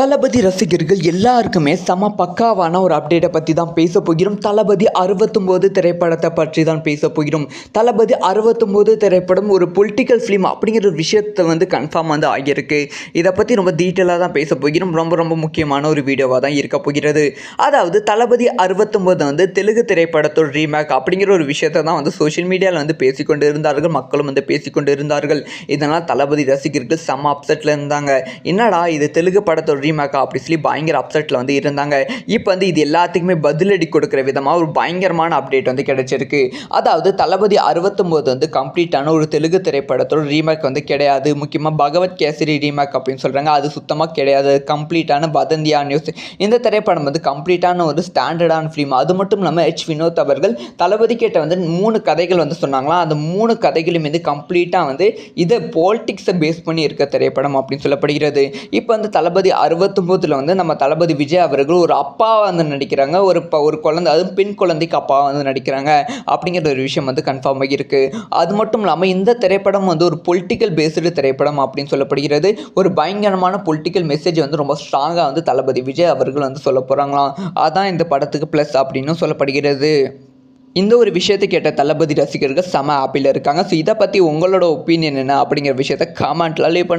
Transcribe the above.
தளபதி ரசிகர்கள் எல்லாருக்குமே செம பக்காவான ஒரு அப்டேட்டை பற்றி தான் பேச போகிறோம். தளபதி அறுபத்தொம்போது திரைப்படத்தை பற்றி தான் பேச போகிறோம். தளபதி அறுபத்தொம்போது திரைப்படம் ஒரு பொலிட்டிக்கல் ஃபிலிம் அப்படிங்கிற ஒரு விஷயத்தை வந்து கன்ஃபார்ம் வந்து ஆகியிருக்கு. இதை பற்றி ரொம்ப டீட்டெயிலாக தான் பேச போகிறோம். ரொம்ப ரொம்ப முக்கியமான ஒரு வீடியோவாக தான் இருக்க போகிறது. அதாவது தளபதி அறுபத்தொம்போது வந்து தெலுங்கு திரைப்படத்தோட ரீமேக் அப்படிங்கிற ஒரு விஷயத்தை தான் வந்து சோஷியல் மீடியாவில் வந்து பேசிக்கொண்டு இருந்தார்கள் மக்களும் வந்து பேசிக்கொண்டு இருந்தார்கள் இதனால் தளபதி ரசிகர்கள் செம்ம அப்செட்டில் இருந்தாங்க. என்னடா இது? தெலுங்கு படத்தோட ரீமேக்கா அப்படி சொல்லி பயங்கர அப்செட்டில் வந்து இருந்தாங்க. இப்போ வந்து இது எல்லாத்துக்குமே பதிலடி கொடுக்குற விதமாக ஒரு பயங்கரமான அப்டேட் வந்து கிடைச்சிருக்கு. அதாவது தளபதி அறுபத்தொம்போது வந்து கம்ப்ளீட்டான ஒரு தெலுங்கு திரைப்படத்தோட ரீமேக் வந்து கிடையாது. முக்கியமாக பகவத் கேசரி ரீமேக் அப்படின்னு சொல்கிறாங்க அது சுத்தமாக கிடையாது. கம்ப்ளீட்டான வதந்தியா நியூஸ் இந்த திரைப்படம் வந்து கம்ப்ளீட்டான ஒரு ஸ்டாண்டர்டான ஃபிலிம் அது மட்டும் இல்லாமல் ஹெச் வினோத் அவர்கள் தளபதி கிட்ட வந்து மூணு கதைகள் வந்து சொன்னாங்களாம் அந்த மூணு கதைகளும் வந்து கம்ப்ளீட்டாக வந்து இதை பாலிட்டிக்ஸை பேஸ் பண்ணி இருக்க திரைப்படம் அப்படின்னு சொல்லப்படுகிறது. இப்போ வந்து தளபதி அறுபது அறுபத்தொம்போதில் வந்து நம்ம தளபதி விஜய் அவர்கள் ஒரு அப்பா வந்து நடிக்கிறாங்க ஒரு ப ஒரு குழந்தை அதுவும் பெண் குழந்தைக்கு அப்பா வந்து நடிக்கிறாங்க அப்படிங்கிற ஒரு விஷயம் வந்து கன்ஃபார்ம் ஆகியிருக்கு. அது மட்டும் இல்லாமல் இந்த திரைப்படம் வந்து ஒரு பொலிட்டிக்கல் பேஸ்டு திரைப்படம் அப்படின்னு சொல்லப்படுகிறது. ஒரு பயங்கரமான பொலிட்டிக்கல் மெசேஜ் வந்து ரொம்ப ஸ்ட்ராங்காக வந்து தளபதி விஜய் அவர்கள் வந்து சொல்ல போகிறாங்களாம் அதான் இந்த படத்துக்கு ப்ளஸ் அப்படின்னு சொல்லப்படுகிறது. இந்த ஒரு விஷயத்தை கேட்ட தளபதி ரசிகர்கள் செம ஆப்பில் இருக்காங்க. ஸோ இதை பற்றி உங்களோட ஒப்பீனியன் என்ன அப்படிங்கிற விஷயத்த கமெண்ட்ல லீவ்